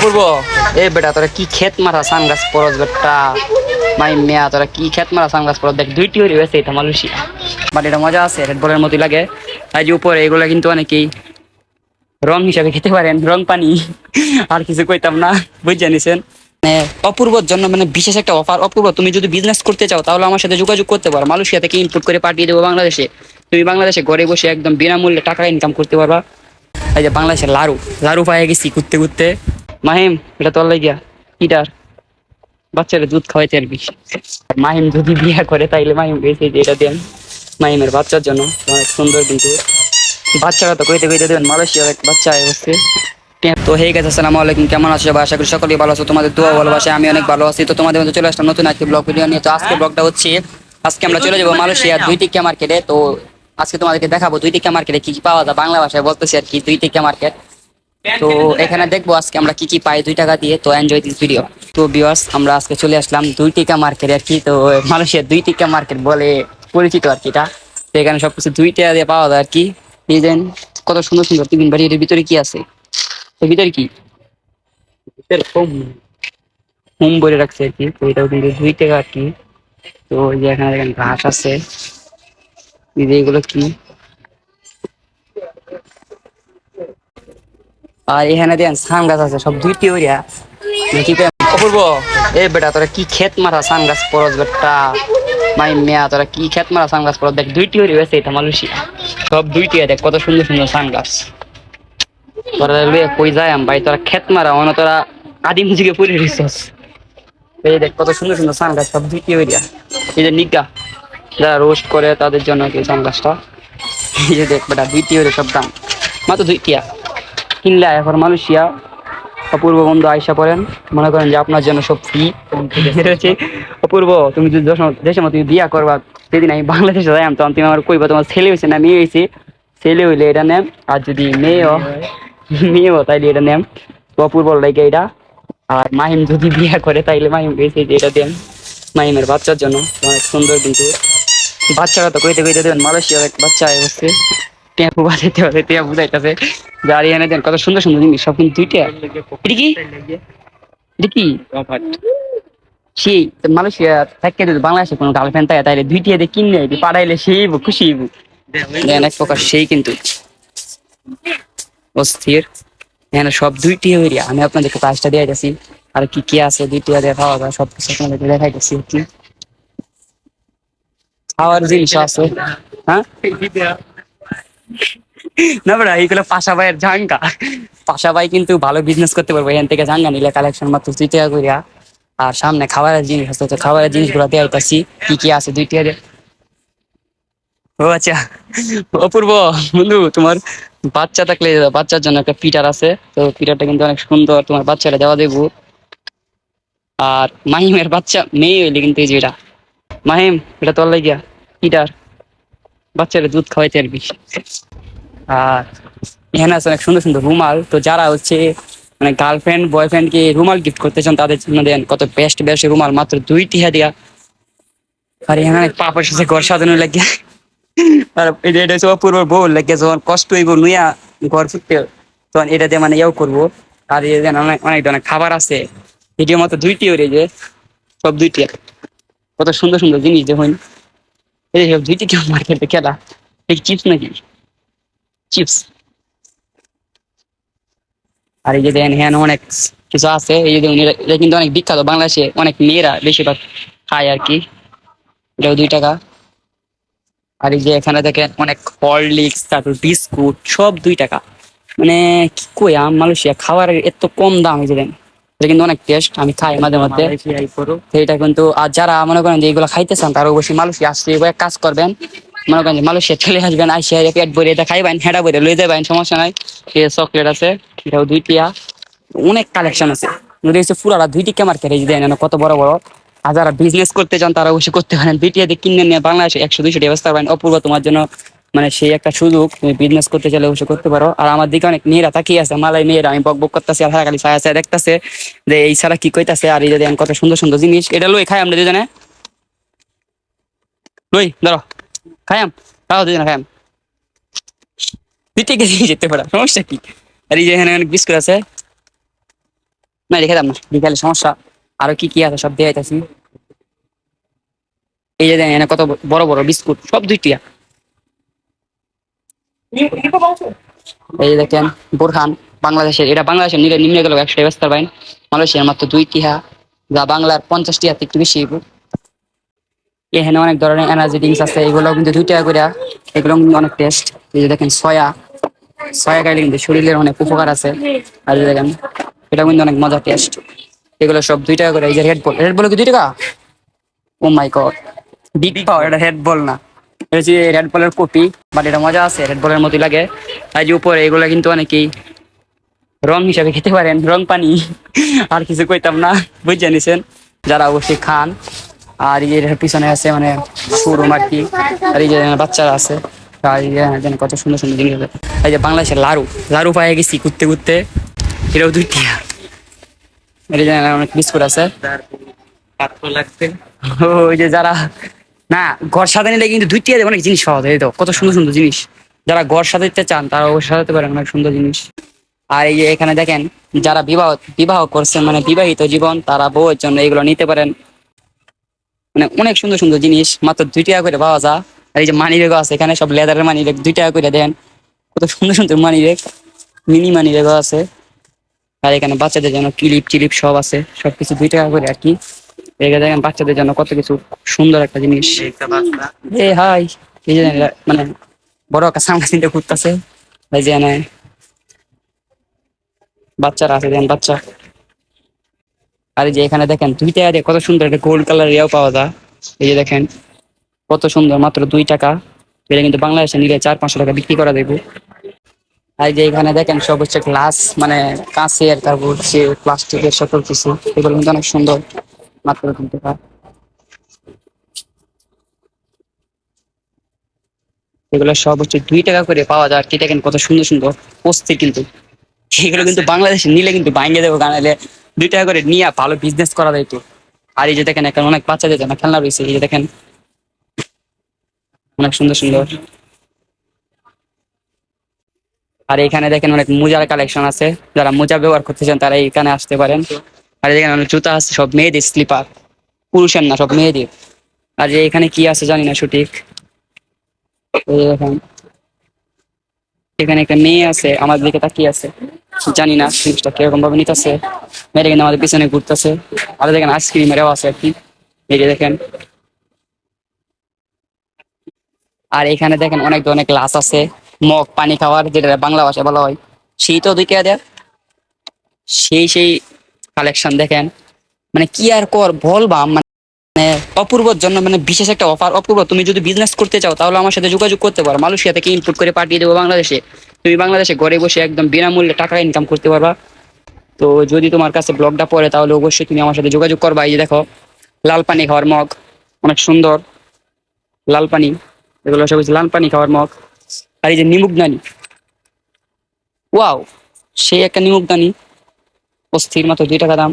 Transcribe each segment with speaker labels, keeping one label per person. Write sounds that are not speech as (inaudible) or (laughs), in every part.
Speaker 1: অপূর্ব এ বেটা, তোরা কি ক্ষেত মারা সানগাছ পরস বেটা? মাই মেয়া, তোরা কি ক্ষেত মারা সানগাছ পরস? দেখ, দুইটি হয়ে গেছে এটা মালয়েশিয়া। বাট এটা মজা আছে রেড বলের মতোই লাগে। আর যে উপরে, এগুলো কিন্তু অনেকেই রং হিসাবে খেতে পারেন, রং পানি। আর কিছু কইতাম না, বুঝে নিছেন? মানে অপূর্বর জন্য মানে বিশেষ একটা অফার অপূর্ব, তুমি যদি বিজনেস করতে চাও, তাহলে আমার সাথে যোগাযোগ করতে পারো। মালয়েশিয়া থেকে ইনপুট করে পাঠিয়ে দেবো বাংলাদেশে। তুমি বাংলাদেশে ঘরে বসে একদম বিনামূল্যে টাকা ইনকাম করতে পারবা। এই যে বাংলাদেশের লারু লারু পায়ে গেছি ঘুরতে ঘুরতে। মাহিম, এটা তোর লাগিয়া কিটার বাচ্চারা দুধ খাওয়াইতে আর বেশি। মাহিম যদি বিয়া করে, তাইলে মাহিম গেছে যে এটা দেন। মাহিমের বাচ্চার জন্য অনেক সুন্দর কিন্তু বাচ্চারা তো কইতে কইতে দেবেন মালয়েশিয়ার এক বাচ্চা বসছে তো হে গেছে আসসালামু আলাইকুম, কেমন আছো আশা করি সকলেই ভালো আছো। তোমাদের দোয়া ভালোবাসে আমি অনেক ভালো আছি। তো তোমাদের মধ্যে চলে আসলাম নতুন একটি ব্লগ ভিডিও নিয়ে। তো আজকে ব্লগটা হচ্ছে, আজকে আমরা চলে যাব মালয়েশিয়া দুই টিকা মার্কেটে তো আজকে তোমাদেরকে দেখাবো দুই টিকা মার্কেটে কি কি পাওয়া যায়। বাংলা ভাষায় বলতেছি আর কি, দুই টিকা মার্কেট তো এখানে দেখব আজকে আমরা কি কি পাই দুই টাকা দিয়ে। তো এনজয় দিস ভিডিও তো বিয়ার্স আমরা আজকে চলে আসলাম দুই টিকা মার্কেট আর কি। তো মালয়েশিয়ার দুই টিকা মার্কেট বলে পরিচিত আর কি এটা। তো এখানে সবকিছু দুই টাকা দিয়ে পাওয়া যায় আর কি। এই দেন কত সুন্দর সুন্দর টিফিন বাড়ি। এর ভিতরে কি আছে? এর ভিতরে কি? হোম বলে রাখছে আর কি। তো এটাও কিন্তু দুই টাকা আর কি। তো এই যে এখানে দেখেন ঘাস আছে। এই যে এগুলো কি? আর এখানে দেন সান গাছ আছে, সব দুইটি ওরিয়া কি অপূর্ব। এ বেটা, তোরা কি ক্ষেত মারা সান গাছ পরস বেটা? মাই মেয়া, তোরা কি ক্ষেত মারা সান গাছ পরস? দেখ দুইটি ওরি হয়েছে এটা মালয়েশিয়া। সব দুইটি দেখ, কত সুন্দর সুন্দর সান গাছ। তোরা লুয়ে কই যায় আম? ভাই, তোরা ক্ষেত মারা অন্য তোরা আদিম যুগে পড়ে রিসোর্স। এই দেখ, কত সুন্দর সুন্দর সান গাছ, সব দুইটি ওরিয়া এই যে নিগা যারা রোস্ট করে তাদের জন্য কি সান গাছটা। এই যে দেখ বেটা দুইটি ওরি সব দাম। মাত্র দুইটিয়া কিনলে এখন মালয়েশিয়া অপূর্ব বন্ধু আয়সা পড়েন। মনে করেন যে আপনার জন্য সব ফ্রি (laughs) হচ্ছে অপূর্ব তুমি যদি দেশের মতো বিয়া করবা সেদিন আমি বাংলাদেশে যাই তখন তুমি আমার কইবা তোমার ছেলে হয়েছে না মেয়ে হয়েছে ছেলে হইলে এটা নেম আর যদি মেয়েও মেয়েও তাইলে এটা নেম। অপূর্ব লাইকে এটা। আর মাহিম যদি বিয়া করে তাইলে মাহিম গেছে যে এটা দেন মাহিমের বাচ্চার জন্য। অনেক সুন্দর কিন্তু। বাচ্চারা তো কইতে কইতে দেবেন মালয়েশিয়ার এক বাচ্চা আয় টেপু বাজাইতে টিয়া বুঝাইতেছে গাড়ি এনে দেন কত সুন্দর সুন্দর জিনিস সব কিন্তু দুইটা। এটা কি? এটা কি? সেই মালয়েশিয়া থাকে যদি বাংলাদেশে কোনো গার্লফ্রেন্ড থাকে তাইলে দুইটি এদের কিনে আইবি পাঠাইলে সেই খুশি হইব। দেন এক প্রকার সেই কিন্তু অস্থির। এখানে সব দুইটি এরিয়া আমি আপনাদেরকে প্রাইসটা দিয়ে যাচ্ছি আর কি কি আছে দুইটি এরিয়া খাওয়া যায় সব কিছু আপনাদেরকে দেখাই যাচ্ছি কি। খাওয়ার জিনিস আছে। হ্যাঁ? না বড়া এইগুলো পাশা ভাইয়ের ঝাঙ্গা। পাশা ভাই কিন্তু ভালো বিজনেস করতে পারব, এখান থেকে ঝাঙ্গা নিলে কালেকশন মাত্র দুই টাকা করিয়া আর সামনে খাবারের জিনিস আছে, তো খাবারের জিনিসগুলো দিয়ে আইতাছি। কি কি আছে দুই টাকা ও আচ্ছা অপূর্ব। বন্ধু, তোমার বাচ্চা থাকলে, বাচ্চার জন্য একটা পিটার আছে। তো পিটারটা কিন্তু অনেক সুন্দর, তোমার বাচ্চাটা দেওয়া দেবো। আর মাহিমের বাচ্চা, মেয়ে হইলে কিন্তু এই যে এটা। মাহিম, এটা তোর লাগিয়া পিটার বাচ্চারা দুধ খাওয়াইতে আর বেশি আর এখানে আছে অনেক সুন্দর সুন্দর রুমাল। তো যারা হচ্ছে মানে গার্লফ্রেন্ড বয়ফ্রেন্ড কে রুমাল গিফট করতে চান, তাদের জন্য দেন কত বেস্ট বেস্ট রুমাল, মাত্র দুই টিহা দিয়া। আর এখানে অনেক পাপের সাথে ঘর সাজানো লাগে আর এটা হচ্ছে অপূর্ব বউ লাগে যখন কষ্ট হইব নুয়া ঘর ফুটতে তখন এটা দিয়ে মানে ইয়েও করব। আর এই অনেক অনেক ধরনের খাবার আছে। এটির মতো দুইটি ওরে যে, সব দুইটি কত সুন্দর সুন্দর জিনিস দেখুন। এই দুইটি কেউ মার্কেটে খেলা। এই চিপস নাকি? চিপস আর এই যে দেখেন হ্যাঁ অনেক কিছু আছে। এই যে এটা কিন্তু অনেক বিখ্যাত। বাংলাদেশে অনেক মেয়েরা বেশিরভাগ খায় আর কি। এটাও দুই টাকা। আর এই যে এখানে দেখেন, অনেক হরলিক্স, তারপর বিস্কুট, সব দুই টাকা। মানে কি কই, আম মালয়েশিয়া খাবারের এত কম দাম, এই যে দেখেন এটা কিন্তু অনেক টেস্ট আমি খাই মাঝে মধ্যে। এটা কিন্তু আর যারা মনে করেন যে এগুলো খাইতে চান তারা অবশ্যই মালয়েশিয়া আসলে এক কাজ করবেন। মনে করেন যে মালয়েশিয়া চলে আসবেন আইসিয়া পেট ভরে এটা খাইবেন হেঁটা ভরে লই যাবেন সমস্যা নাই। এই চকলেট আছে এটাও দুই টিয়া অনেক কালেকশন আছে। যদি হচ্ছে পুরাটা দুই টিকা মার্কেট এই দেন কত বড় বড়। আর যারা বিজনেস করতে চান তারা অবশ্যই করতে পারেন। দুই টিয়া দিয়ে কিনে নিয়ে বাংলাদেশে একশো দুইশো টাকা ব্যবস্থা পারেন অপূর্ব তোমার জন্য মানে সেই একটা সুযোগ তুমি বিজনেস করতে চাইলে অবশ্যই করতে পারো। আর আমার দিকে অনেক মেয়েরা তাকিয়ে আছে, মালাই মেয়েরা, আমি বক বক করতেছি, আর খালি ছায়া ছায়া দেখতেছে যে এই ছাড়া কি কইতাছে, আর এই দেখেন কত সুন্দর সুন্দর জিনিস। এটা লই খাই আমরা দুজনে। লই, ধরো। খাইয়াম তাও দুজনে খাইয়াম দুইটা কেজি যেতে পারা, সমস্যা কি? আর এই যে এখানে অনেক বিস্কুট আছে। না, রেখে দাম না, বিকালে সমস্যা। আরও কি কি আছে সব দিয়ে এই যে এখানে কত বড় বড় বিস্কুট, সব দুইটিয়া। এই দেখেন, বোরহান, বাংলাদেশের, এটা বাংলাদেশের নিলে নিম্নে গেল একশো ব্যস্তার বাইন মালয়েশিয়ার মাত্র দুই টিহা যা বাংলার পঞ্চাশ টিহা থেকে একটু বেশি। এখানে অনেক ধরনের এনার্জি ড্রিঙ্কস আছে, এগুলো কিন্তু দুই টাকা করে এগুলো কিন্তু অনেক টেস্ট এই যে দেখেন সয়া সয়া খাইলে কিন্তু শরীরের অনেক উপকার আছে। আর দেখেন এটা কিন্তু অনেক মজা টেস্ট এগুলো সব দুই টাকা করে, এই যে রেড বল রেড বল কি দুই টাকা? ও মাই গড বিগ পাওয়ার এটা রেড বল না। হচ্ছে রেড বলের কপি বাট এটা মজা আছে রেড বলের মতোই লাগে। আর যে উপরে এগুলো কিন্তু অনেকেই রং হিসাবে খেতে পারেন রং পানি। (laughs) আর কিছু কইতাম না বুঝে নিছেন? যারা অবশ্যই খান। আর এই যে পিছনে আছে মানে শোরুম আর কি আর এই যে বাচ্চারা আছে আর এই যে যেন কত সুন্দর সুন্দর জিনিস আছে। এই যে বাংলাদেশের লাড়ু লাড়ু পায়ে গেছি ঘুরতে ঘুরতে এটাও দুইটি এই যে অনেক বিস্কুট আছে।
Speaker 2: লাগছে।
Speaker 1: ও, ওই যে যারা না, ঘর সাজানি লাগে কিন্তু দুইটি অনেক জিনিস পাওয়া যায় তো, কত সুন্দর সুন্দর জিনিস। যারা ঘর সাজাতে চান, তারা অবশ্যই সাজাতে পারেন, অনেক সুন্দর জিনিস। আর এই যে এখানে দেখেন, যারা বিবাহ বিবাহ করছেন মানে বিবাহিত জীবন, তারা বউয়ের জন্য এগুলো নিতে পারেন। মানে অনেক সুন্দর সুন্দর জিনিস, মাত্র দুই টাকা করে পাওয়া যায়। আর এই যে মানি ব্যাগও আছে, এখানে সব লেদারের মানি ব্যাগ দুই টাকা করে দেন কত সুন্দর সুন্দর মানি ব্যাগ মিনি মানি ব্যাগও আছে। আর এখানে বাচ্চাদের জন্য ক্লিপ টিলিপ সব আছে, সবকিছু দুই টাকা করে আর কি। দেখেন বাচ্চাদের জন্য কত কিছু সুন্দর একটা জিনিস। এ হাই, এই যে মানে বড় একটা সামনে চিন্তা করতেছে এই যে বাচ্চারা আছে, দেখেন বাচ্চা। আর এই যে এখানে দেখেন দুই টাকা দিয়ে কত সুন্দর একটা গোল্ড কালার ইয়াও পাওয়া যায়। এই যে দেখেন কত সুন্দর, মাত্র দুই টাকা। এটা কিন্তু বাংলাদেশে নিলে চার, পাঁচশো টাকা বিক্রি করা দেবো আর যে এখানে দেখেন সব হচ্ছে গ্লাস মানে কাঁচের তারপর হচ্ছে প্লাস্টিকের সকল কিছু, এগুলো কিন্তু অনেক সুন্দর। মাত্র দুই টাকা এগুলো সব হচ্ছে দুই টাকা করে পাওয়া যায়। আর কি দেখেন কত সুন্দর সুন্দর পোস্তে কিন্তু। এগুলো কিন্তু বাংলাদেশে নিলে কিন্তু ভাঙিয়ে দেবো কারণ দুই টাকা করে নিয়ে ভালো বিজনেস করা যায় তো। আর এই যে দেখেন এখন অনেক বাচ্চাদের জন্য খেলনা রয়েছে এই যে দেখেন। অনেক সুন্দর সুন্দর। আর এখানে দেখেন অনেক মোজার কালেকশন আছে। যারা মোজা ব্যবহার করতে চান তারা এখানে আসতে পারেন। আর এখানে অনেক জুতা আছে, সব মেয়েদের স্লিপার পুরুষের না, সব মেয়েদের। আর এখানে কি আছে জানি না সঠিক। এখানে একটা মেয়ে আছে আমাদের দিকে তাকিয়ে আছে। জানি না জিনিসটা কীরকম ভাবে নিতেছে। মেয়েটা কিন্তু আমাদের পিছনে ঘুরতেছে। আর দেখেন আইসক্রিম এরাও আছে আর কি। এই যে দেখেন। আর এখানে দেখেন অনেক ধরনের গ্লাস আছে। মগ, পানি খাওয়ার, যেটা বাংলা ভাষায় বলা হয়। সেই তো দুই দেয়। সেই সেই কালেকশন দেখেন। মানে কি আর কর বলবাম মানে অপূর্বর জন্য মানে বিশেষ একটা অফার অপূর্ব, তুমি যদি বিজনেস করতে চাও, তাহলে আমার সাথে যোগাযোগ করতে পারো। মালয়েশিয়া থেকে ইনপুট করে পাঠিয়ে দেবো বাংলাদেশে? তুমি বাংলাদেশে ঘরে বসে একদম বিনামূল্যে টাকা ইনকাম করতে পারবা। তো যদি তোমার কাছে ব্লগটা পড়ে, তাহলে অবশ্যই তুমি আমার সাথে যোগাযোগ করবা। এই যে দেখো লাল পানি খাওয়ার মগ, অনেক সুন্দর। লাল পানি এগুলো সব লাল পানি খাওয়ার মগ। আর এই যে নিমুকদানি ওয়াও, সেই একটা নিমুকদানি অস্থির মাত্র দুই টাকা দাম।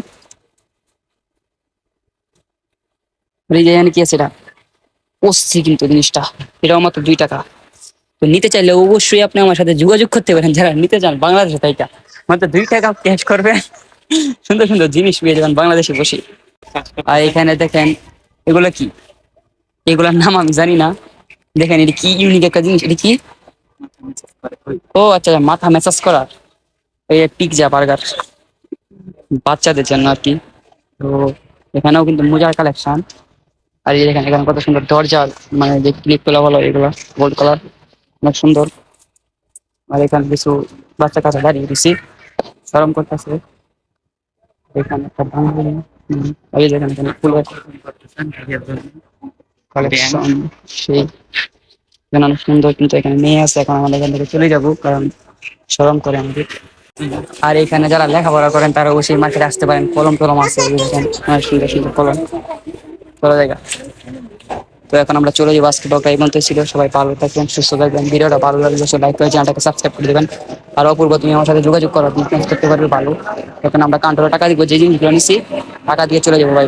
Speaker 1: এখানে কি আছে এটা? অস্থির কিন্তু জিনিসটা। এটাও মাত্র দুই টাকা। তো নিতে চাইলে অবশ্যই আপনি আমার সাথে যোগাযোগ করতে পারেন। যারা নিতে চান বাংলাদেশে তাইটা মাত্র দুই টাকা ক্যাশ করবেন। সুন্দর সুন্দর জিনিস পেয়ে যাবেন বাংলাদেশে বসে। আর এখানে দেখেন, এগুলো কি? এগুলোর নাম আমি জানি না। দেখেন, এটা কি ইউনিক একটা জিনিস? এটা কি? ও আচ্ছা মাথা ম্যাসাজ করার এই পিৎজা বার্গার বাচ্চাদের জন্য আর কি। তো এখানেও কিন্তু মোজার কালেকশন আর এই এখানে কত সুন্দর দরজা মানে যে ক্লিপগুলো বলো এগুলো গোল্ড কালার অনেক সুন্দর। আর এখানে কিছু বাচ্চা কাছে দাঁড়িয়ে দিছি সরম করতেছে। এখানে একটা সেই এখানে অনেক সুন্দর কিন্তু এখানে মেয়ে আছে। এখন আমাদের এখান থেকে চলে যাব, কারণ সরম করে আমাদের। আর এখানে যারা লেখাপড়া করেন, তারা অবশ্যই মার্কেটে আসতে পারেন। কলম টলম আছে সুন্দর সুন্দর কলম। জায়গা। তো এখন আমরা চলে যাব আজকে ব্লগটা, এই মধ্যে ছিল। সবাই ভালো থাকবেন, সুস্থ থাকবেন। ভিডিওটা ভালো লাগলে লাইক করে চ্যানেলটাকে সাবস্ক্রাইব করে দেবেন। আর অপূর্ব, তুমি আমার সাথে যোগাযোগ করো বিজনেস করতে পারবে ভালো। এখন আমরা কাউন্টারে টাকা দিব, যে জিনিসগুলো নিচ্ছি টাকা দিয়ে চলে যাব বাই